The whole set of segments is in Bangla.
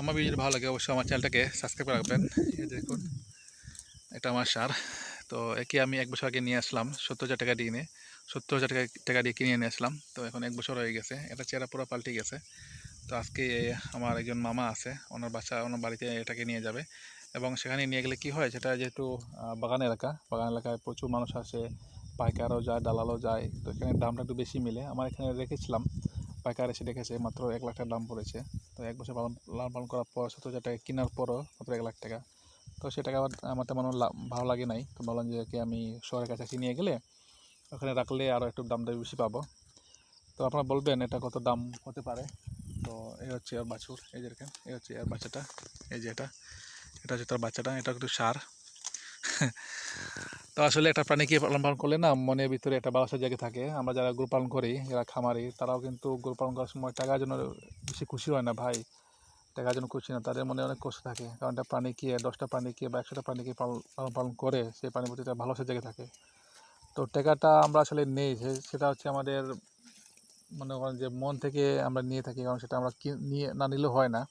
আমার ভিডিও ভালো লাগে, অবশ্যই আমার চ্যানেলটাকে সাবস্ক্রাইব করে রাখবেন। দেখুন, এটা আমার সার। তো একে আমি এক বছর আগে নিয়ে আসলাম, সত্তর হাজার টাকা দিয়ে নিয়ে সত্তর হাজার টাকা টাকা দিয়ে কিনে নিয়ে আসলাম। তো এখন এক বছর হয়ে গেছে, এটা চেহারা পুরো পাল্টে গেছে। তো আজকে আমার একজন মামা আছে, ওনার বাসা, ওনার বাড়িতে এটাকে নিয়ে যাবে। এবং সেখানে নিয়ে গেলে কি হয়, সেটা যেহেতু বাগান এলাকা, বাগান এলাকায় প্রচুর মানুষ আসে, পাইকারও যায়, দালালও যায়। তো এখানে দামটা একটু বেশি মিলে। আমার এখানে রেখেছিলাম পাইকার এসে দেখেছে, মাত্র এক লাখ টাকা দাম পড়েছে। তো এক বছর পালন, লালন পালন করার পর সত্তর হাজার টাকা কেনার পরও মাত্র এক লাখ টাকা। তো সে টাকা আমার আমার তেমন ভালো লাগে নাই। তো বললাম যে কি আমি শহরের কাছাকাছি নিয়ে গেলে ওখানে রাখলে আরও একটু দামটা বেশি পাবো। তো আপনারা বলবেন এটা কত দাম হতে পারে। তো এই হচ্ছে এর বাছুর, এই যে এই হচ্ছে এর বাচ্চাটা, এই যে এটা এটা হচ্ছে তার বাচ্চাটা, এটা একটু সার। তো আসলে একটা প্রাণীকে পালন পালন করলে না মনের ভিতরে একটা ভালোবাসার জায়গা থাকে? আমরা যারা গরু পালন করি, যারা খামারি, তারাও কিন্তু গরু পালন করার সময় টাকার জন্য বেশি খুশি হয় না ভাই। টাকার জন্য খুশি না, তাদের মনে অনেক কষ্ট থাকে। কারণ একটা প্রাণীকে দশটা প্রাণীকে বা একশোটা প্রাণীকে পালন পালন করে, সেই প্রাণীর প্রতি একটা ভালোবাসার জায়গা থাকে। তো টাকাটা আমরা আসলে নেই সেটা হচ্ছে আমাদের মনে করেন যে মন থেকে আমরা নিয়ে থাকি, কারণ সেটা আমরা নিয়ে না নিলেও হয় না।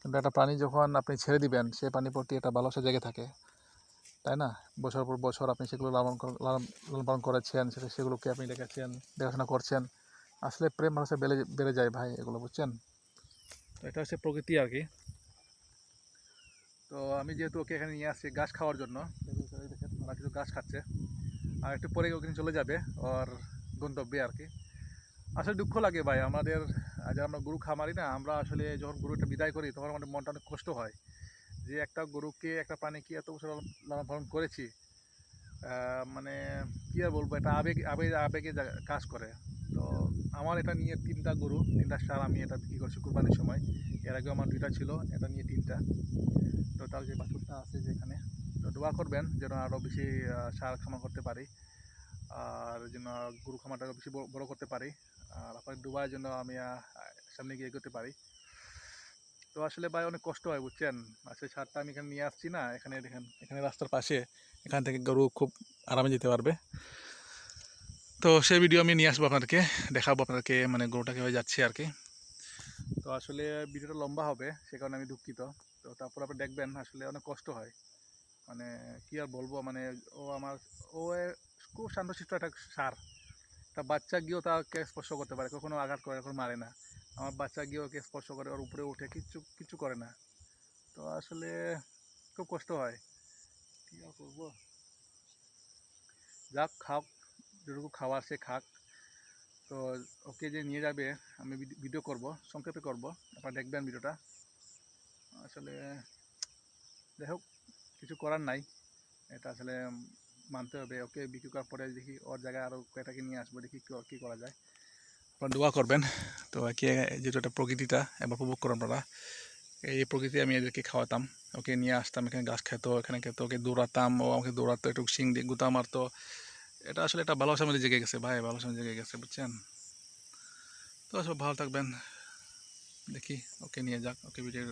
কিন্তু একটা প্রাণী যখন আপনি ছেড়ে দিবেন সেই প্রাণীর প্রতি একটা ভালোবাসার জায়গা থাকে। তাই না? বছর পর বছর আপনি সেগুলো লালন লালন পালন করেছেন সেগুলোকে আপনি রেখেছেন দেখাশোনা করছেন। আসলে প্রেম মানুষের বেড়ে বেড়ে যায় ভাই এগুলো, বুঝছেন? তো এটা হচ্ছে প্রকৃতি আর কি। তো আমি যেহেতু ওকে এখানে নিয়ে আসছি গাছ খাওয়ার জন্য ওরা কিছু গাছ খাচ্ছে। আর একটু পরে ওখানে চলে যাবে, ওর গন্তব্যে আর কি। আসলে দুঃখ লাগে ভাই, আমাদের যারা আমরা গরু খামারি না, আমরা আসলে যখন গরুটা বিদায় করি, তখন আমাদের মনটা অনেক কষ্ট হয়। যে একটা গরুকে, একটা প্রাণীকে এত বছর লালন- পালন করেছি মানে কী আর বলব, এটা আবেগ আবেগ, আবেগে কাজ করে। তো আমার এটা নিয়ে তিনটা গরু, তিনটা সার আমি এটা বিক্রি করছি কুরবানির সময়। এর আগে আমার দুইটা ছিল, এটা নিয়ে তিনটা। তো তার যে বাছুরটা আছে যেখানে, তো দোয়া করবেন যেন আরও বেশি সার খামার করতে পারি, আর যেন গরু খামারটা বেশি বড়- করতে পারি। আর আপনার দুবার জন্য আমি সামনে গিয়ে এগোতে পারি। তো আসলে ভাই অনেক কষ্ট হয়, বুঝছেন? আসলে সারটা আমি এখানে নিয়ে আসছি না, এখানে দেখেন, এখানে রাস্তার পাশে, এখান থেকে গরু খুব আরামে যেতে পারবে। তো সেই ভিডিও আমি নিয়ে আসব আপনাদেরকে, দেখাবো আপনাদেরকে মানে গরুটা কীভাবে যাচ্ছে আর কি। তো আসলে ভিডিওটা লম্বা হবে, সে কারণে আমি দুঃখিত। তো তারপর আপনি দেখবেন, আসলে অনেক কষ্ট হয়। মানে কি আর বলব মানে ও আমার, ও খুব শান্তশিষ্ট একটা সার। তা বাচ্চা গিয়েও তাকে স্পর্শ করতে পারে, কখনো আঘাত করে, কখনো মারে না। আমার বাচ্চা গিয়ে ওকে স্পর্শ করে, ওর উপরে উঠে কিচ্ছু কিচ্ছু করে না। তো আসলে খুব কষ্ট হয়। কী করব? যাক, খাক, যেটুকু খাওয়ার সে খাক। তো ওকে যে নিয়ে যাবে, আমি ভিডি- ভিডিও করব, সংক্ষেপে করব। আপনারা দেখবেন ভিডিওটা। আসলে যাই হোক, কিছু করার নাই। এটা আসলে মানতে হবে। ওকে বিক্রি করার পরে দেখি ওর জায়গায় আরও কয়টাকে নিয়ে আসব, দেখি কী করা যায়। আপনারা দোয়া করবেন। তো একে যেহেতু একটা প্রকৃতিটা, এবার উপভোগ করো আপনারা। এই প্রকৃতি আমি এদেরকে খাওয়াতাম। ওকে নিয়ে আসতাম, এখানে গাছ খেত, এখানে খেত, ওকে দৌড়াতাম, ও আমাকে দৌড়াতো, একটু শিং দিয়ে গুতা মারতো। এটা আসলে একটা ভালোবাসার মধ্যে জেগে গেছে, ভাই, ভালোবাসার মধ্যে জেগে গেছে, বুঝছেন? তো আসলে ভালো থাকবেন। দেখি, ওকে নিয়ে যাক, ওকে ভিডিও